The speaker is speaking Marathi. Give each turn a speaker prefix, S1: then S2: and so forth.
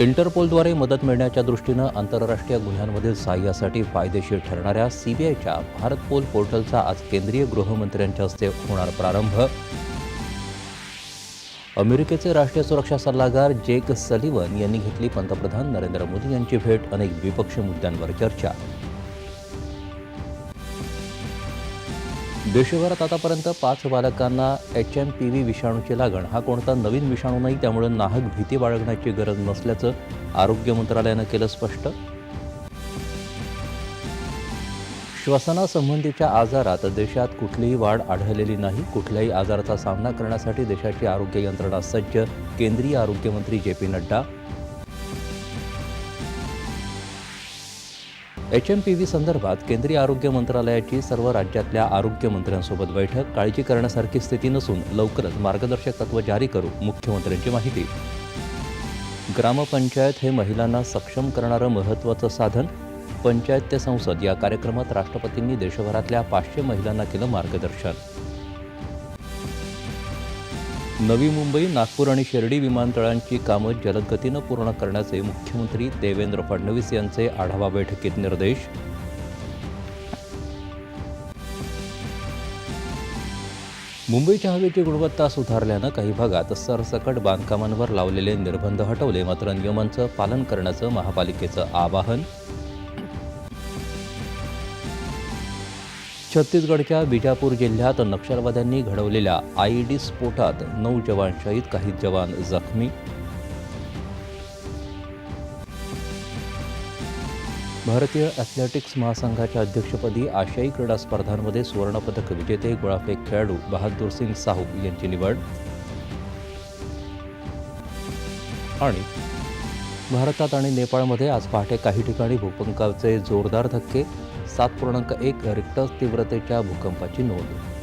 S1: इंटरपोलद्वारे मदत मिळण्याच्या दृष्टीनं आंतरराष्ट्रीय गुन्ह्यांमधील सहाय्यासाठी फायदेशीर ठरणाऱ्या सीबीआयच्या भारत पोल पोर्टलचा आज केंद्रीय गृहमंत्र्यांच्या हस्ते होणार प्रारंभ. अमेरिकेचे राष्ट्रीय सुरक्षा सल्लागार जेक सलिवन यांनी घेतली पंतप्रधान नरेंद्र मोदी यांची भेट अनेक द्विपक्षीय मुद्द्यांवर चर्चा. देशभरात आतापर्यंत पाच बालकांना एच एम पी व्ही विषाणूची लागण. हा कोणता नवीन विषाणू नाही त्यामुळे नाहक भीती बाळगण्याची गरज नसल्याचं आरोग्य मंत्रालयानं केलं स्पष्ट. श्वसनासंबंधीच्या आजारात देशात कुठलीही वाढ आढळलेली नाही. कुठल्याही आजाराचा सामना करण्यासाठी देशाची आरोग्य यंत्रणा सज्ज केंद्रीय आरोग्यमंत्री J P Nadda H M P V संदर्भात केंद्रीय आरोग्य मंत्रालयाची सर्व राज्यातल्या आरोग्यमंत्र्यांसोबत बैठक काळजी करण्यासारखी स्थिती नसून लवकरच मार्गदर्शक तत्व जारी करू मुख्यमंत्र्यांची माहिती. ग्रामपंचायत हे महिलांना सक्षम करणारं महत्त्वाचं साधन. पंचायत ते संसद या कार्यक्रमात राष्ट्रपतींनी देशभरातल्या पाचशे महिलांना केलं मार्गदर्शन. नवी मुंबई नागपूर आणि शिर्डी विमानतळांची कामं जलदगतीनं पूर्ण करण्याचे मुख्यमंत्री देवेंद्र फडणवीस यांचे आढावा बैठकीत निर्देश. मुंबईच्या हवेची गुणवत्ता सुधारल्यानं काही भागात सरसकट बांधकामांवर लावलेले निर्बंध हटवले मात्र नियमांचं पालन करण्याचं महापालिकेचं आवाहन छत्तीसगडच्या बिजापूर जिल्ह्यात नक्षलवाद्यांनी घडवलेल्या आयईडी स्फोटात नऊ जवान शहीद काही जवान जखमी. भारतीय ॲथलेटिक्स महासंघाच्या अध्यक्षपदी आशियाई क्रीडा स्पर्धांमध्ये सुवर्णपदक विजेते गोळाफेक खेळाडू बहादूर सिंग साहू यांची निवड. आणि भारतात आणि नेपाळमध्ये आज पहाटे काही ठिकाणी भूकंपाचे जोरदार धक्के सात पूर्णांक एक रिक्टर तीव्रतेच्या भूकंपाची नोंद.